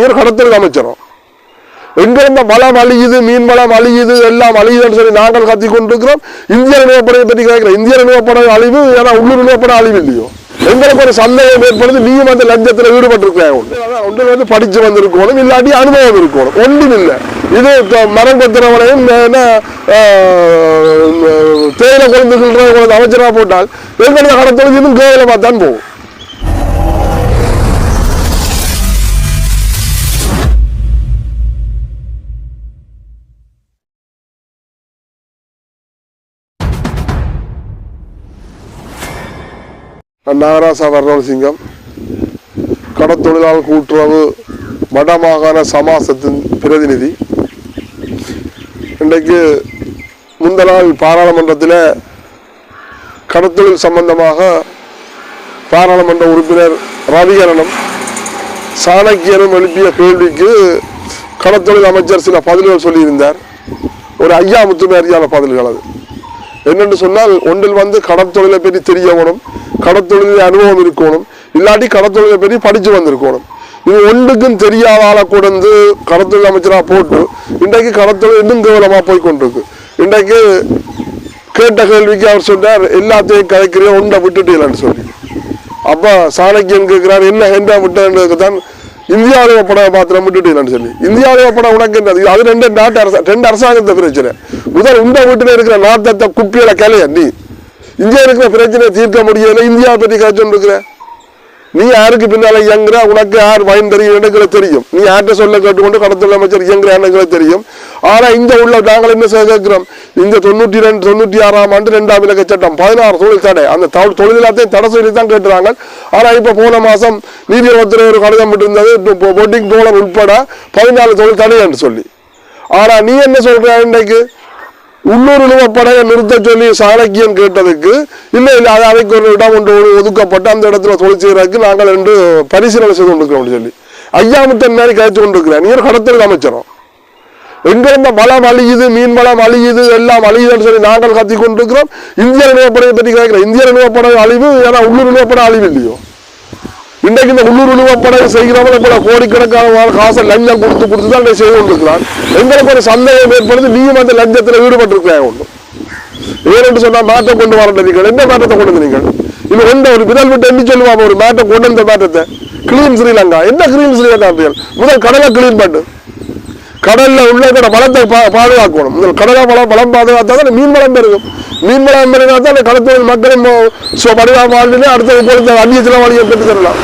நீர் கடத்தலுக்கு அமைச்சரும். எங்கிருந்த மலம் அழியுது மீன் மலம் அழியுது எல்லாம் அழியுதுன்னு சொல்லி நாங்கள் கத்தி கொண்டிருக்கிறோம். இந்திய நிலப்படையை பற்றி கேட்கிறோம் இந்திய நிலப்படை அழிவு ஏன்னா உள்ளூர் நிலப்படை அழிவு இல்லையோ? எங்களுக்கு ஒரு சந்தேகம் ஏற்படுது. நீயும் அந்த லஞ்சத்தில் ஈடுபட்டிருக்கிறேன். ஒன்று வந்து படிச்சு வந்திருக்கணும். இல்லாட்டி அனுபவம் இருக்கணும். ஒன்றும் இல்லை. இது மரம் கொத்துறவனையும் என்ன தேயிலை குழந்தைகள் அமைச்சராக போட்டால் எங்களுக்கு கடத்தல் இன்னும் கேவலமாக தான் போகும். நாகராசா வர்ணசிங்கம் கடத்தொழிலாளர் கூட்டுறவு வடமாகாண சமாசத்தின் பிரதிநிதி. இன்றைக்கு முந்த நாள் பாராளுமன்றத்தில் கடத்தொழில் சம்பந்தமாக பாராளுமன்ற உறுப்பினர் ரவிகரனும் சாணக்கியனும் எழுப்பிய கேள்விக்கு கடத்தொழில் அமைச்சர் சில பதில்கள் சொல்லியிருந்தார். ஒரு ஐயா முத்துமேரியான பதில்கள் அது. என்னென்று சொன்னால் ஒன்றில் வந்து கடற்தொழிலை பற்றி தெரியவனும் கடற்தொழிலில் அனுபவம் இருக்கணும். இல்லாட்டி கடற்தொழிலை பற்றி படித்து வந்திருக்கணும். இது ஒன்றுக்கும் தெரியாத ஆளை வந்து கடத்துள் அமைச்சராக போட்டு இன்றைக்கு கடத்தொழில் இன்னும் கேவலமாக போய் கொண்டிருக்கு இன்றைக்கு கேட்ட கேள்விக்கு அவர் சொன்னார் எல்லாத்தையும் கதைக்கிறேன் ஒன்றை விட்டுட்டீங்களான்னு சொல்லி. அப்போ சாணக்கியன் கேட்குறாரு என்ன ஹெண்டா விட்டதுக்கு தான் இந்தியாவில் படம் பாத்திரம் விட்டுட்டீங்கன்னு சொல்லி. இந்தியாவில் படம் உனக்கு என்னது? அது ரெண்டு நாட்டு அரசு ரெண்டு அரசாங்கத்தை பிரச்சனை. முதல் உண்டை வீட்டில் இருக்கிற நாட்டத்தை குப்பியில கிளைய நீ. இந்தியா இருக்கிற பிரச்சனை தீர்க்க முடியல. இந்தியாவை பற்றி கதைச்சுட்டு இருக்கிற நீ யாருக்கு பின்னால இயங்குற? உனக்கு யார் பயன் தெரியும்? எனக்கு தெரியும். நீ யார்கிட்ட சொல்ல கேட்டுக்கொண்டு கடத்தல் அமைச்சர் இயங்குற எனக்கு தெரியும். ஆனா இங்க உள்ள நாங்கள் என்ன கேட்கிறோம்? இந்த தொண்ணூற்றி ரெண்டு தொண்ணூற்றி ஆறாம் ஆண்டு ரெண்டாம் இலக்க சட்டம் பதினாறு தொழில் தடை. அந்த தொழில் எல்லாத்தையும் தடை சொல்லி தான் கேட்டுறாங்க ஆனா இப்ப போன மாசம் நீதிமன்றத்தில் ஒரு கடிதம் இருந்தது பொட்டிங் டோலர் உட்பட பதினாலு தொழில் தடை என்று சொல்லி. ஆனா நீ என்ன சொல்ற இன்றைக்கு உள்ளூர் நிறுவப்படையை நிறுத்த சொல்லி சாணக்கியம் கேட்டதுக்கு இல்லை இல்லை அது அதைக்கு ஒரு இடம் ஒன்று ஒதுக்கப்பட்டு அந்த இடத்துல தொழில் நாங்கள் என்று பரிசீலனை செய்து கொண்டிருக்கிறோம் சொல்லி. ஐயாமுத்தன் மாதிரி கழிச்சு கொண்டிருக்கிறேன் நீர் கடத்தலுக்கு அமைச்சரும். எங்கிருந்த மலம் அழியுது மீன் மலம் அழியுது எல்லாம் அழியுதுன்னு சொல்லி நாங்கள் கத்தி கொண்டிருக்கிறோம். இந்திய நிலப்படையை பற்றி கேட்கிறோம் இந்திய நிலப்படை அழிவு ஏன்னா உள்ளூர் நிலப்படை அழிவு இல்லையோ? இன்றைக்கு இந்த உள்ளூர் உருவப்படை செய்கிறவங்க கூட கோடிக்கணக்கான காசை லஞ்சம் கொடுத்து கொடுத்து தான் செய்து கொண்டிருக்கிறான் எங்களுக்கு ஒரு சந்தேகம் ஏற்படுது நீயும் அந்த லஞ்சத்தில் ஈடுபட்டிருக்கிறாய் ஒன்று வேறென்று சொன்னால் மாற்றம் கொண்டு வர நீங்கள். என்ன மாற்றத்தை கொண்டு வந்து நீங்கள்? இது எந்த ஒரு விரல் விட்டு எண்ணி சொல்லுவாங்க ஒரு மாற்றம் கொண்டு வந்த மாற்றத்தை? கிளீன் ஸ்ரீலங்கா என்ன கிளீன் ஸ்ரீலங்கா முதல் கடலை கிளீன் பண்ணு. கடல்ல உள்ள இருக்கிற வளத்தை பா பாதுகாக்கணும். முதல் கடலை வளம் வளம் பாதுகாத்தா தான் மீன் வளம் பெருகும். மீன் வளம் பெருகினா தான் அந்த கடத்தொழில் மக்களும் படிவா வாழ்ந்து அடுத்த பொறுத்த அந்நிய செலவாளியை பெற்று தரலாம்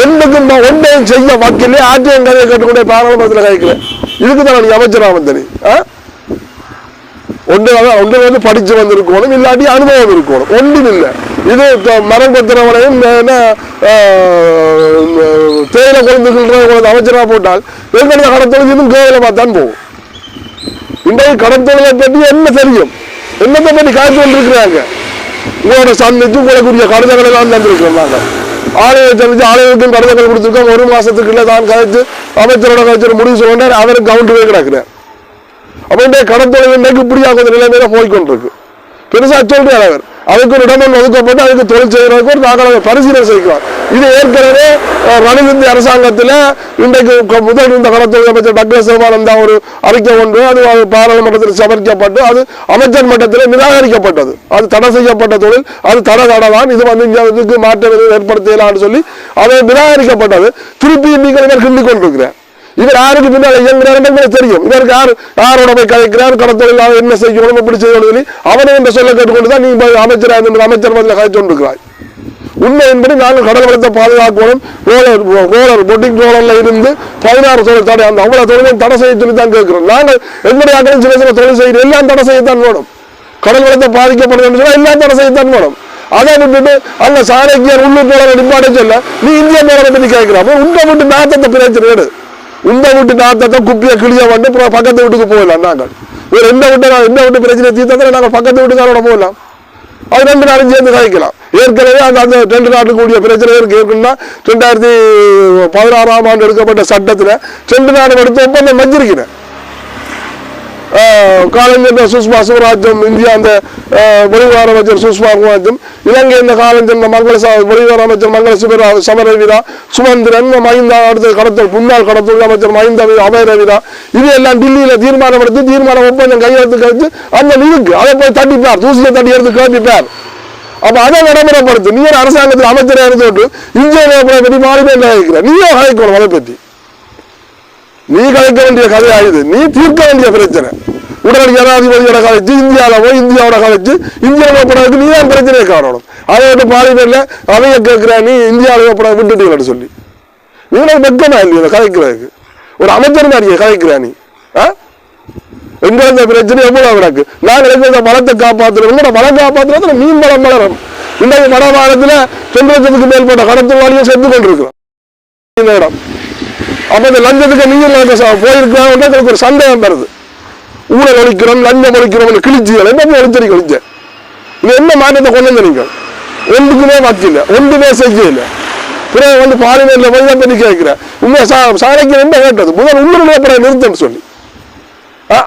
ரெண்டுக்கும் ஒன்றையும் செய்ய வக்கீலே ஆற்றியம் கதையை கேட்டுக்கொண்டே பாராளுமன்றத்தில் கேட்கிறேன் இதுக்கு தான் நீ அமைச்சராக வந்தனி. ஆ? ஒன்று ஒன்று வந்து படிச்சு வந்திருக்கணும். இல்லாட்டி அனுபவம் இருக்கணும். ஒன்றும் இல்லை. இது மரம் கொத்துறவனையும் என்ன தேயிலை குழந்தைகள் அமைச்சராக போட்டால் எங்களுடைய கடத்தொழில் இதுவும் கேவலமாக தான் போகும். இன்றைக்கு கடத்தொழிலை பற்றி என்ன தெரியும்? என்னத்தை பற்றி காய்ச்சி கொண்டிருக்கிறாங்க? உங்களோட சந்திச்சு உங்களுக்குரிய கடிதங்களை தான் தந்திருக்கிறோம் நாங்கள். ஆலய சந்திச்சு ஆலயத்துக்கும் கடிதங்கள் கொடுத்துருக்கோம். ஒரு மாதத்துக்குள்ளே தான் கழிச்சு அமைச்சரோட கழிச்சு முடிவு சொல்லிட்டார். அவருக்கு கவுண்டரே போய் கிடக்கிறார். அப்ப கடத்தொழில் இன்றைக்கு இப்படியாக கொஞ்சம் நிலைமையில போய்கொண்டிருக்கு பெருசாக சொல்கிறார் அவர். அதுக்கு ஒரு இடம் ஒதுக்கப்பட்டு அதுக்கு தொழில் செய்கிறதுக்கு ஒரு நாங்கள் அதை பரிசீலனை செய்கிறோம் இது ஏற்கனவே அஹ், ரணில் இந்திய அரசாங்கத்தில் இன்றைக்கு முதல் இந்த கடத்தொழில் அமைச்சர் டாக்டர் சிவானந்தா ஒரு அறிக்கை ஒன்று அது பாராளுமன்றத்தில் சமர்க்கப்பட்டு அது அமைச்சர் மட்டத்தில் நிராகரிக்கப்பட்டது. அது தடை செய்யப்பட்ட தொழில் அது தடை தடைதான் இது வந்து இந்தியாவுக்கு மாற்றம் ஏற்படுத்தலாம்னு சொல்லி அதை நிராகரிக்கப்பட்டது. திருப்பி நீங்கள் இவர் கிண்டி கொண்டிருக்கிறேன் இவர் யாருக்கு பின்னால் இயங்குறாரு எங்களுக்கு தெரியும். இவருக்கு யார் யாரோட போய் கதைக்கிறார் கடத்தொழில் அவர் என்ன செய்யணும் எப்படி செய்யணும் சொல்லி அவனை என்ற சொல்ல கேட்டுக்கொண்டு தான் நீ போய் அமைச்சராக என்று அமைச்சர் பதில் கதைச்சு கொண்டிருக்கிறாய் உண்மை என்பது நாங்கள் கடல் வளத்தை பாதுகாக்கணும். ரோலர் ரோலர் பொட்டிங் ரோலர்ல இருந்து பதினாறு தொழில் தடை அந்த அவ்வளவு தொழிலையும் தடை செய்ய சொல்லி தான் கேட்கிறோம். நாங்கள் எங்களுடைய ஆக்களும் சில சில தொழில் செய்கிற எல்லாம் தடை செய்யத்தான் வேணும். கடல் வளத்தை பாதிக்கப்படுது சொன்னால் எல்லாம் தடை செய்யத்தான் வேணும். அதை விட்டுட்டு அந்த சாணக்கியர் உள்ளூர் போல நிப்பாட்ட சொல்ல நீ இந்திய போல பற்றி கேட்கிறான் உண்ட விட்டு நாத்தத்தை பிரச்சனை எடு. உண்ட வீட்டு நாத்தத்தை குப்பியை கிளிய வந்து அப்புறம் பக்கத்து வீட்டுக்கு போகலாம் நாங்கள். ஒரு எந்த விட்டு எந்த வீட்டு பிரச்சனை தீர்த்தத்தில் நாங்கள் பக்கத்து வீட்டுக்காரோட போகலாம். அது ரெண்டு நாளும் சேர்ந்து கழிக்கலாம் ஏற்கனவே அந்த அந்த ரெண்டு நாட்டுக்கு பிரச்சனை இருக்கு. ஏற்கனவே ரெண்டாயிரத்தி பதினாறாம் ஆண்டு எடுக்கப்பட்ட சட்டத்தில் ரெண்டு நாடு எடுத்து ஒப்பந்தம் வச்சிருக்கிறேன். காலஞ்சென்ற சுஷ்மா சுவராஜ்யம் இந்தியா அந்த வெளிவார அமைச்சர் சுஷ்மா சிவராஜ்யம் இலங்கை இந்த காலஞ்சென்ற மங்கள வெளிவார அமைச்சர் மங்கள சிவரா சமரவீரா சுமந்திரன் மஹிந்தா அடுத்த கடத்தல் முன்னாள் கடத்தல் அமைச்சர் மஹிந்தா அபயரவீரா இது எல்லாம் டில்லியில தீர்மானம் எடுத்து தீர்மானம் ஒப்பந்தம் கையெழுத்து கழித்து அந்த இருக்கு அதை போய் தட்டிப்பார் தூசியை தட்டி எடுத்து கிளப்பிப்பார் அப்ப அதை நடைமுறைப்படுத்து நீ ஒரு அரசாங்கத்தில் அமைச்சரை இருந்துட்டு இந்தியாவை பற்றி மாறி நினைக்கிற நீயே கலைக்கணும் அதை பற்றி. நீ கலைக்க வேண்டிய கதையாயுது. நீ தீர்க்க வேண்டிய பிரச்சனை. உடனடி ஜனாதிபதியோட கலைச்சு இந்தியாவில் போய் இந்தியாவோட கலைச்சு இந்தியாவில் போனதுக்கு நீ தான் பிரச்சனையை காணணும். அதை விட்டு பார்லிமெண்ட்ல அவைய கேட்குறா நீ இந்தியாவில் போட விட்டுட்டீங்கன்னு சொல்லி. நீ வெக்கமா இல்லையா கலைக்கிறதுக்கு? ஒரு அமைச்சர் மாதிரியே கலைக்கிற நீ ஆ? எங்க இந்த பிரச்சனை எவ்வளோ கிடக்கு? நாங்கள் எங்க மரத்தை காப்பாற்றுறோம் உங்களோட மரம் காப்பாற்றுறது மீன் மரம் வளரும். இன்றைக்கு மட ரெண்டு லட்சத்துக்கு மேற்பட்ட கடத்தல்வாளியும் செத்து கொண்டிருக்கிறோம். இந்த இடம். அப்போ இந்த லஞ்சத்துக்கு நீங்கள் போயிருக்காங்க ஒரு சந்தேகம் வருது. ஊழல் ஒழிக்கிறோம் லஞ்சம் ஒழிக்கிறோம் கிழிச்சிகள் என்ன ஒழிச்சடி ஒழிச்ச? இது என்ன மாற்றத்தை கொண்டு வந்த நீங்கள்? ஒன்றுக்குமே வச்சில்ல ஒன்றுமே செய்யல பிறகு வந்து பார்லிமெண்ட்ல போய் தான் பண்ணி கேட்கிறேன் உண்மை சாலைக்கு என்ன கேட்டது? முதல் உள்ளூர் நிலப்படை நிறுத்தம் சொல்லி.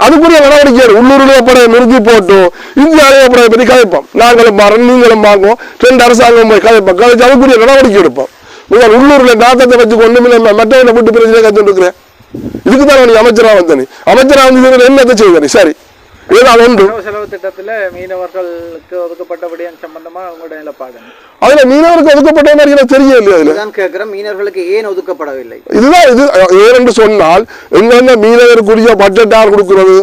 அதுக்குரிய நடவடிக்கை எடு. உள்ளூர் நிறுத்தி போட்டு இந்திய நிலப்படையை பற்றி கதைப்போம். நாங்களும் மாறோம் நீங்களும் வாங்குவோம் ரெண்டு அரசாங்கம் போய் கதைப்போம். கதைச்சு அதுக்குரிய நடவடிக்கை எடுப்போம். முதல் உள்ளூரில் நாட்டத்தை வச்சு கொண்டு மற்றவனை விட்டு பிரச்சனை கற்றுட்டு இருக்கிறேன் இதுக்கு தான் நீ அமைச்சரா வந்த நீ அமைச்சரா வந்து என்னத்தை செய்த நீ சரி. செலவு திட்டத்துல மீனவர்களுக்கு ஒதுக்கப்பட்ட விடயம் சம்பந்தமா உங்களோட நிலப்பாடு அதுல மீனவருக்கு ஒதுக்கப்பட்ட மாதிரி எனக்கு தெரியல அதுல. கேட்கிறேன் மீனவர்களுக்கு ஏன் ஒதுக்கப்படவில்லை? இதுதான் இது ஏனென்று சொன்னால் எங்க மீனவருக்குரிய பட்ஜெட் யார் கொடுக்கிறது?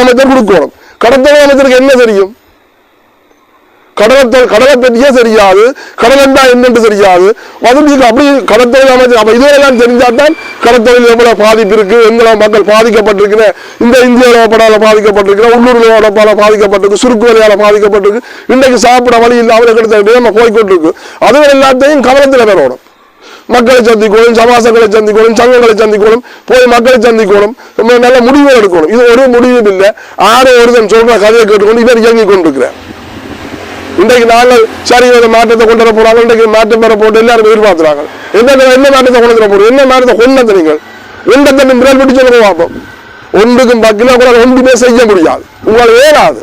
அமைச்சர் கொடுக்கணும். கடத்தொழில் அமைச்சருக்கு என்ன தெரியும்? கடலத்தை கடலை பற்றியே தெரியாது கடல் என்றா என்னென்று தெரியாது வதந்திக்கு அப்படி கடத்தொழில் அமைச்சர் அப்ப தெரிஞ்சால் தான் கடத்தொழில் எவ்வளோ பாதிப்பு இருக்குது எங்கெல்லாம் மக்கள் பாதிக்கப்பட்டிருக்கிற இந்த இந்திய நிலப்படால பாதிக்கப்பட்டிருக்கிற உள்ளூர் நிலப்படால பாதிக்கப்பட்டிருக்கு சுருக்கு வழியால பாதிக்கப்பட்டிருக்கு. இன்றைக்கு சாப்பிட வழி இல்லாமல் கிட்டத்தட்ட நம்ம போய்கொண்டிருக்கு? அது எல்லாத்தையும் கவனத்தில் வரணும் மக்களை சந்திக்கணும் சமாசங்களை சந்திக்கணும் சங்கங்களை சந்திக்கணும் போய் மக்களை சந்திக்கணும் நல்ல முடிவு எடுக்கணும். இது ஒரு முடிவும் இல்லை ஆறு ஒருத்தன் சொல்ற கதையை கேட்டுக்கொண்டு இவர் இயங்கி கொண்டிருக்கிறார். இன்றைக்கு நாங்கள் சரி ஒரு மாற்றத்தை கொண்டு வர போறாங்க. இன்றைக்கு மாற்றம் பெற போட்டு எல்லாரும் எதிர்பார்க்கிறாங்க. எந்த என்ன மாற்றத்தை கொண்டு வர போறோம் என்ன மாற்றத்தை கொண்டு வந்து நீங்கள்? எந்த தண்ணி முறையில் பிடிச்சு சொல்லுங்க பார்ப்போம். ஒன்றுக்கும் பக்கினா கூட ஒன்றுமே செய்ய முடியாது. உங்களால் ஏறாது.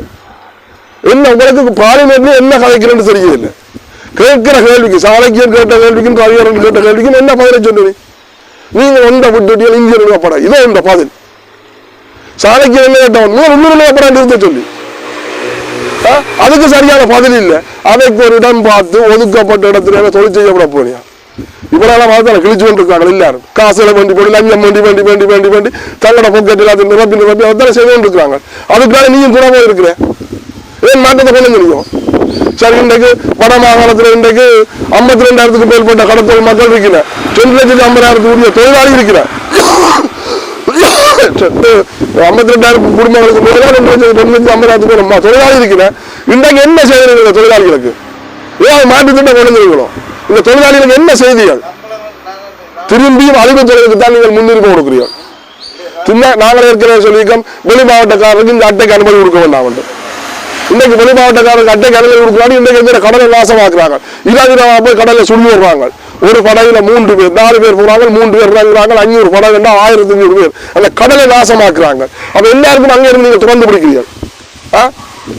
என்ன உங்களுக்கு பார்லிமெண்ட்ல என்ன கதைக்கிறேன்னு தெரியவில்லை. கேட்கிற கேள்விக்கு சாணக்கியன் கேட்ட கேள்விக்கும் கவியரன் கேட்ட கேள்விக்கும் என்ன பதிலை சொல்லுவீங்க நீங்க ஒன்றை விட்டுட்டீங்க இந்திய நிலப்பட இதோ இந்த பதில். சாலைக்கு என்ன கேட்டவன்? நூறு உள்ளூர் நிலப்பட சொல்லி. அதுக்கு சரியான பதில் இல்லை. அதைக்கு ஒரு இடம் பார்த்து ஒதுக்கப்பட்ட இடத்துல தொழில் செய்யப்பட போனியா இவரெல்லாம் மாதிரி கிழிச்சு கொண்டிருக்காங்க எல்லாரும். காசுல வேண்டி போட்டு லஞ்சம் வேண்டி வேண்டி வேண்டி வேண்டி வேண்டி தங்களோட பொக்கெட் எல்லாத்தையும் நிரப்பி நிரப்பி அதான் செய்து கொண்டிருக்காங்க. அதுக்காக நீயும் கூட போயிருக்கிற. ஏன் மாற்றத்தை கொண்டு வந்துருக்கோம் சரி இன்றைக்கு வட மாகாணத்தில் இன்றைக்கு ஐம்பத்தி ரெண்டாயிரத்துக்கு மேற்பட்ட கடத்தொழில் மக்கள் இருக்கிற ரெண்டு லட்சத்தி ஐம்பதாயிரத்துக்கு உரிய தொழிலாளி இருக்கிற ஐம்பத்தி ரெண்டாயிரம் குடும்பங்களுக்கு மேலே ரெண்டு லட்சம் ரெண்டு லட்சம் ஐம்பதாயிரத்துக்கு நம்ம தொழிலாளி இருக்கிறேன். இன்றைக்கு என்ன செய்திருக்கிற தொழிலாளிகளுக்கு? ஏன் மாட்டு திட்டம் கொண்டு வந்துருக்கணும் இந்த தொழிலாளிகளுக்கு என்ன செய்திகள் திரும்பியும் அழிவு தொழிலுக்கு தான் நீங்கள் முன்னுரிமை கொடுக்குறீர்கள். சும்மா நாங்கள் ஏற்கனவே சொல்லியிருக்கோம் வெளி மாவட்டக்காரருக்கு இந்த அட்டைக்கு அனுமதி கொடுக்க வேண்டாம் என்று. இன்னைக்கு வெளி மாவட்டக்காரருக்கு அட்டைக்கு அனுமதி கொடுக்கலாம் இன்னைக்கு இந்த கடலை நாசமாக்குறாங்க இராஜினாமா போய் கடலை சுழி வருவாங்க. ஒரு படகுல மூன்று பேர் நாலு பேர் போறாங்க மூன்று பேர் இறங்குறாங்க அஞ்சூறு படகுன்னா ஆயிரத்தி அஞ்சூறு பேர். அந்த கடலை நாசமாக்குறாங்க. அப்ப எல்லாருக்கும் அங்க இருந்து நீங்க திறந்து பிடிக்கிறீர்கள்.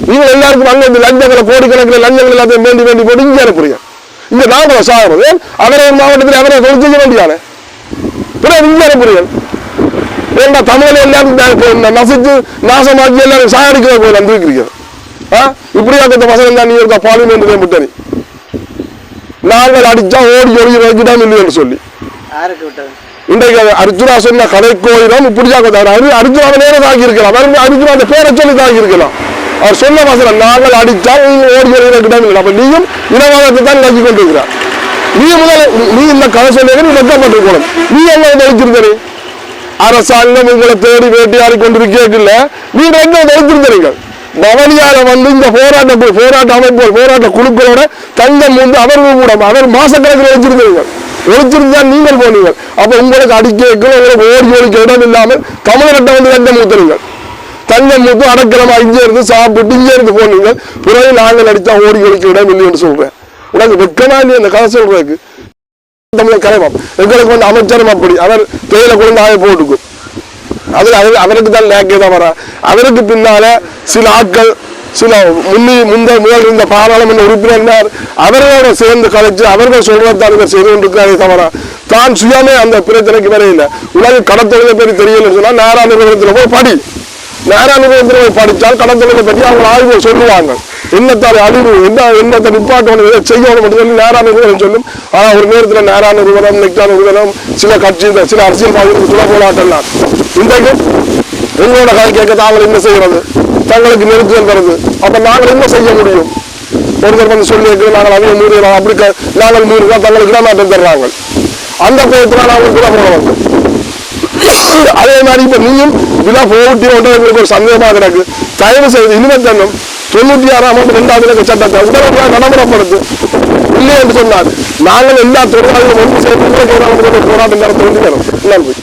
நீங்க நீங்கள் எல்லாருக்கும் அங்க இந்த லஞ்சங்களை கோடிக்கணக்கில் லஞ்சங்கள் எல்லாத்தையும் வேண்டி வேண்டி போட்டு இங்கே அனுப்புறீங்க. இங்க நாங்கள் சாகிறது ஏன் அவரே மாவட்டத்தில் அவரே தொழில் செய்ய வேண்டியானே. பிறகு இங்கே அனுப்புறீங்க ஏன்னா தமிழ் எல்லாரும் நசிச்சு நாசமாக்கி எல்லாரும் சாகடிக்கிற போய் வந்திருக்கிறீங்க இப்படியா இப்படியாக்கப்பட்ட பசங்க தான் நீ இருக்கா? பார்லிமெண்ட் முட்டணி நாங்கள் அடிச்சா ஓடி ஒளி வைக்கிட்டாம் இல்லைன்னு சொல்லி. இன்றைக்கு அர்ஜுனா சொன்ன கதைக்கோயிலும் இப்படியாக அரு அர்ஜுனாவை நேரம் தாக்கி இருக்கலாம் அர்ஜுனா அந்த பேரை சொல்லி தாக்கி இருக்கலாம் அவர் சொன்ன வசனம் நாங்கள் அடித்தால் நீங்க ஓடி ஒளி வைக்கிட்டாம் இல்லை அப்ப நீயும் இனவாதத்தை தான் நோக்கி கொண்டிருக்கிறார் நீ முதல்ல நீ இந்த கதை சொல்லி நீ வெக்கப்பட்டிருக்கணும் நீ என்ன வைத்திருந்தே அரசாங்கம் உங்களை தேடி வேட்டையாடி கொண்டிருக்கல நீங்க எங்க வைத்திருந்தீர்கள் பவனியால வந்து இந்த போராட்ட போராட்ட அமைப்புகள் போராட்ட குழுக்களோட தங்கம் வந்து அவர்கள் கூட அவர் மாசக்கணக்கில் வச்சிருந்தீர்கள் தான் நீங்கள் போனீங்க அப்ப உங்களுக்கு அடிக்க உங்களுக்கு ஓடி ஒழிக்க இடம் இல்லாமல் தமிழகத்தை வந்து தங்கம் ஊத்துறீங்க தங்கம் மூத்து அடக்கிரமா இங்கே இருந்து சாப்பிட்டு இங்கே இருந்து போனீங்க பிறகு நாங்கள் அடித்தா ஓடி ஒழிக்க இடம் இல்லைன்னு சொல்றேன். உனக்கு வெக்கமா இல்லையா? இந்த கதை சொல்றதுக்கு. தமிழை கலைவம். எங்களுக்கு வந்து அமைச்சரும் அப்படி. அவர் தேயிலை கொண்டு ஆய போட்டுக்கும். அது அது அவருக்கு தான் லேக்கே தான் வர. அவருக்கு பின்னால சில ஆட்கள் சில முன்னி முந்த முதல் இருந்த பாராளுமன்ற உறுப்பினர் அவர்களோட சேர்ந்து கலைச்சு அவர்கள் சொல்றதான் இவர் செய்து கொண்டிருக்காரே தவிர தான் சுயமே அந்த பிரச்சனைக்கு வரையில உலக கடத்தொழிலை பற்றி தெரியலன்னு சொன்னால் நேரா நிறுவனத்தில் போய் படி நேரா நிறுவனத்தில் போய் படித்தால் கடத்தொழிலை பற்றி அவங்க ஆய்வு சொல்லுவாங்க. என்னத்தால் அழிவு என்ன என்னத்தை நிப்பாட்டணும்? எதை செய்யணும் மட்டும் சொல்லி நேரான நிறுவனம் சொல்லும். ஆனால் ஒரு நேரத்தில் நேரான நிறுவனம் நெக்டா நிறுவனம் சில கட்சி சில அரசியல்வாதிகள் சொல்ல போராட்டம்லாம். இன்றைக்கு உங்களோட கதை கேட்க தாங்கள் என்ன செய்யறது? தங்களுக்கு நெருக்குதல் வருது அப்ப நாங்கள் என்ன செய்ய முடியும்? ஒருத்தர் வந்து சொல்லி இருக்கிறோம் நாங்கள் அவங்க மீறுகிறோம் அப்படி க- நாங்கள் தான் தங்களுக்கு இடமாற்றம் தர்றாங்க அந்த பயத்தில் நாங்கள் விழா போடுவாங்க அதே மாதிரி இப்ப நீயும் விழா போட்டி எங்களுக்கு ஒரு சந்தேகமாக கிடக்கு. தயவு செய்து இனிமே தன்னும் தொண்ணூற்றி ஆறாம் ஆண்டு இரண்டாவது இலக்க சட்டத்தை உடனடியாக நடைமுறைப்படுத்து இல்லை என்று சொன்னார். நாங்கள் எல்லா தொழிலாளர்களும் ஒன்று சேர்ந்து போராட்டம் நடத்த வேண்டி நன்றி.